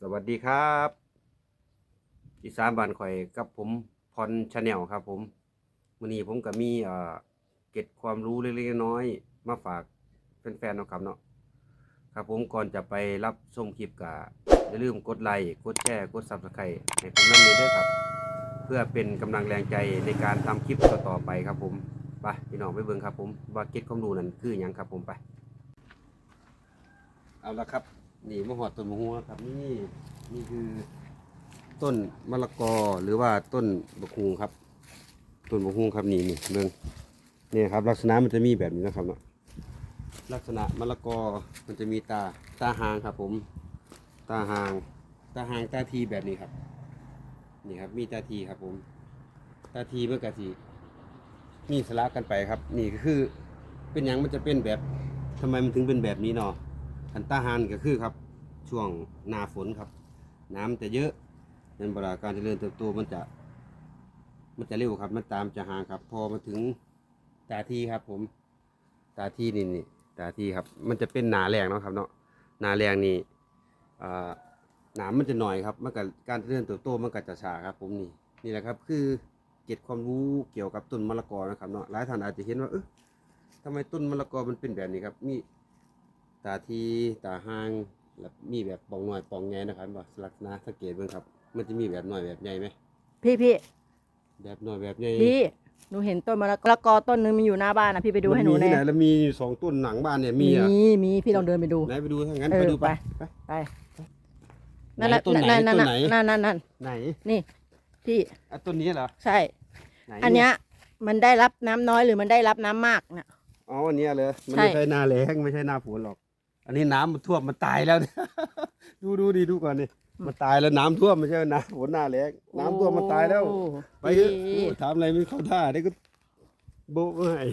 สวัสดีครับอีสานบ้านข่อยกับผมพรชาแนลครับ ผมวันนี้ผมก็มีเอ่อเก็บความรู้เล็กๆน้อยๆมาฝากแฟนๆเนาะครับเนาะครับผมก่อนจะไปรับชมคลิปก็อย่าลืมกดไลค์กดแชร์กด Subscribe ให้ผมนั่นเลยด้อครับ เพื่อเป็นกำลังแรงใจในการทำคลิปต่อๆไปครับผมไปพี่น้องไปเบิ่งครับ ผมว่าเก็บความรู้นั้นคืออย่างครับผมไป เอาละครับ นี่มะฮอดต้นมะฮวครับนี่นี่คือต้นมะละกอหรือว่าต้นบะฮูครับ ต้นบะฮูครับนี่นี่เมืองนี่ครับ ลักษณะมันจะมีแบบนี้นะครับเนาะลักษณะมะละกอมันจะมีตาตาหางครับ ผม ตาหาง ตาหางตาทีแบบนี้ครับ นี่ครับ มีตาทีครับ ผม ตาทีเมื่อกะทีมีสลักกันไปครับ นี่ก็คือ เป็นยังมันจะเป็นแบบทำไมมันถึงเป็นแบบนี้เนาะ อันตาหานก็คือครับช่วงหน้าฝนครับ น้ำจะเยอะในเวลาการเจริญเติบโตมันจะ มันจะเร็วครับ มันตามจะห่างครับ พอมาถึงตาทีครับ ผมตาทีนี่นี่ตาทีครับ มันจะเป็นหนาแรงเนาะครับ เนาะหนาแรงนี่หนามมันจะหน่อยครับมันกับการเจริญเติบโตมันก็จะช้าครับ ผมนี่นี่แหละครับ คือเก็บความรู้เกี่ยวกับต้นมะละกอนะครับเนาะหลายท่านอาจจะเห็นว่าเออทำไมต้นมะละกอมันเป็นแบบนี้ครับมี ตาทีตาห้างแล้วมีแบบปองหน่อยปองใหญ่นะครับบ่ลักษณะสังเกตเบิ่งครับ มันจะมีแบบหน่อยแบบใหญ่ไหมพี่พี่แบบหน่อยแบบใหญ่พี่หนูเห็นต้นมะละกอต้นนึงมันอยู่หน้าบ้านนะพี่ไปดูให้หนูมัมีแน่ที่ไหนแล้วมีอยู่สองต้นหนังบ้านเนี่ยมีอะมีมีพี่ลองเดินไปดูไหนไปดูถ้างั้นเออไปดูไปไปไปไปนั่นแหละไหนต้นไหนนั่นนั่นต้นไหนนั่นนั่นนั่นไหนนี่พี่อะต้นนี้เหรอใช่ไหนอันเนี้ยมันได้รับน้ำน้อยหรือมันได้รับน้ำมากน่ะอ๋ออันเนี้ยเลยมันใช่ไม่ใช่หน้าแล้งไม่ใช่หน้าฝนหรอก อันนี้น้ำมันท่วมมันตายแล้วเนี่ยดูดูดิดูก่อนนี่มันตายแล้วน้ำท่วมไม่ใช่หน้าฝนหน้าแล้งน้ำท่วมมันตายแล้วโอ้ไปเถอะพี่โอ้ถามอะไรไม่เข้าท่าได้ก็โบ๊ะให้